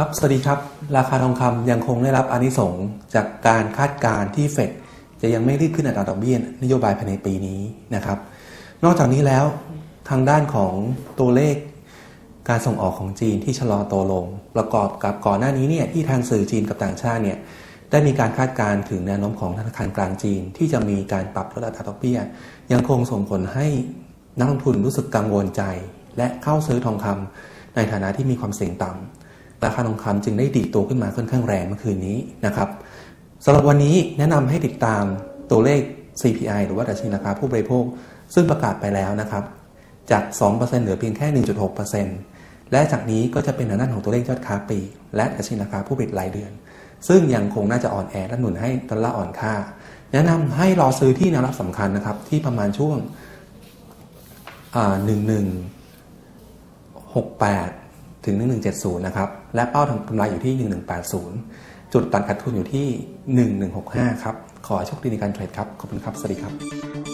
ครับ สวัสดีครับ ราคาทองคำยังคงได้รับอานิสงส์จากการคาดการณ์ที่เฟดจะยังไม่รีบขึ้นอัตราดอกเบี้ยนโยบายภายในปีนี้นะครับ นอกจากนี้แล้วทางด้านของตัวเลขการส่งออกของจีนที่ชะลอตัวลง ประกอบกับก่อนหน้านี้เนี่ยที่ทางสื่อจีนกับต่างชาติเนี่ยได้มีการคาดการณ์ถึงแนวโน้มของธนาคารกลางจีน ที่จะมีการปรับลดอัตราดอกเบี้ย ยังคงส่งผลให้นักลงทุนรู้สึกกังวลใจ และเข้าซื้อทองคำในฐานะที่มีความเสี่ยงต่ำ ราคาทองคำจึงได้ดีดตัวขึ้นมาค่อนข้างแรงเมื่อคืนนี้นะครับสำหรับวันนี้แนะนำให้ติดตามตัวเลข CPI หรือว่าดัชนีราคาผู้บริโภค ซึ่งประกาศไปแล้วนะครับ จาก 2%เหลือเพียงแค่ 1.6%และจากนี้ก็จะเป็นทางด้านของตัวเลขยอดค้าปี และดัชนีราคาผู้ผลิตรายเดือน ซึ่งยังคงน่าจะอ่อนแอและหนุนให้ดอลลาร์อ่อนค่า แนะนำให้รอซื้อที่แนวรับสำคัญนะครับ ที่ประมาณช่วงอ่า1168 ถึง 1170 นะครับ และเป้าทำกำไรอยู่ที่ 1180 จุดตัดขาดทุนอยู่ที่ 1165 ครับ ขอโชคดีในการเทรดครับ ขอบคุณครับ สวัสดีครับ